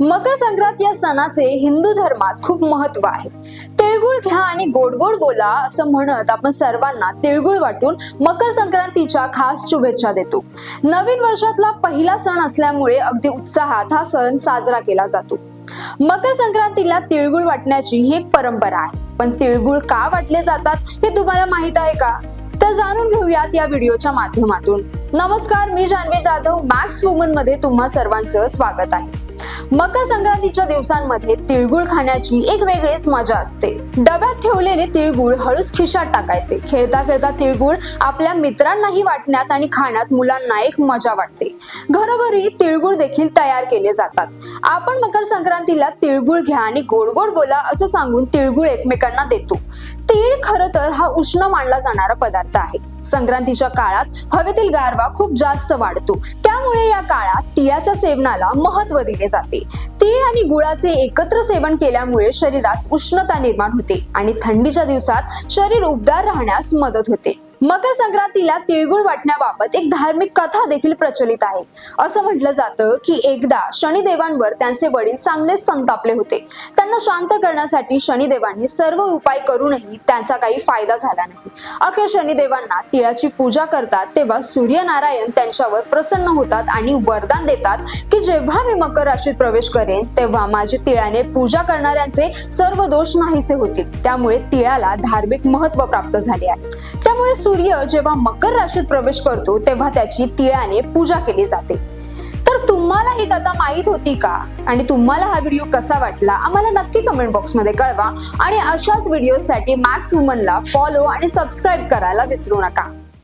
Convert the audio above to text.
मकर संक्रांत या सणाचे हिंदू धर्मात खूप महत्त्व आहे. तिळगुळ घ्या आणि गोड गोड बोला असं म्हणत आपण सर्वांना तिळगुळ वाटून मकर संक्रांतीच्या खास शुभेच्छा देतो. नवीन वर्षातला पहिला सण असल्यामुळे अगदी उत्साहात हा सण साजरा केला जातो. मकर संक्रांतीला तिळगुळ वाटण्याची ही एक परंपरा आहे. पण तिळगुळ का वाटले जातात हे तुम्हाला माहीत आहे का? तर जाणून घेऊयात या व्हिडिओच्या माध्यमातून. नमस्कार मी जान्हवी जाधव मॅक्स वुमनमध्ये तुम्हा सर्वांचं स्वागत आहे. मकर संक्रांतीच्या दिवसांमध्ये तिळगुळ खाण्याची एक वेगळीच मजा असते. डब्यात ठेवलेले तिळगुळ हळूच खिशात टाकायचे. खेळता खेळता तिळगुळ आपल्या मित्रांनाही वाटण्यात आणि खाण्यात मुलांना एक मजा वाटते. घरोघरी तिळगुळ देखील तयार केले जातात. आपण मकर संक्रांतीला तिळगुळ घ्या आणि गोड गोड बोला असं सांगून तिळगुळ एकमेकांना देतो. तीळ खर तर हा उष्ण मानला जाणारा पदार्थ आहे. संक्रांतीच्या काळात हवेतील गारवा खूप जास्त वाढतो. त्यामुळे या काळात तिळाच्या सेवनाला महत्त्व दिले जाते. तीळ आणि गुळाचे एकत्र सेवन केल्यामुळे शरीरात उष्णता निर्माण होते आणि थंडीच्या दिवसात शरीर उबदार राहण्यास मदत होते. मकर संक्रांतीला तिळगुळ वाटण्याबाबत एक धार्मिक कथा देखील प्रचलित आहे. असं म्हटलं जातं की एकदा शनिदेवांवर त्यांचे वडील चांगलेच संतापले होते. त्यांना शांत करण्यासाठी शनिदेवांनी सर्व उपाय करूनही त्यांचा काही फायदा झाला नाही. अखेर शनिदेवांना तिळाची पूजा करतात तेव्हा सूर्यनारायण त्यांच्यावर प्रसन्न होतात आणि वरदान देतात की जेव्हा मी मकर राशीत प्रवेश करेन तेव्हा माझी तिळाने पूजा करणाऱ्यांचे सर्व दोष नाहीसे होतील. त्यामुळे तिळाला धार्मिक महत्त्व प्राप्त झाले आहे. त्यामुळे सूर्य जेव्हा मकर राशीत प्रवेश करतो तेव्हा त्याची तिळाने पूजा केली जाते. तर तुम्हाला ही कथा माहीत होती का? आणि तुम्हाला हा व्हिडिओ कसा वाटला? आम्हाला नक्की कमेंट बॉक्समध्ये कळवा. आणि अशाच व्हिडिओसाठी मॅक्स वुमनला फॉलो आणि सबस्क्राईब करायला विसरू नका.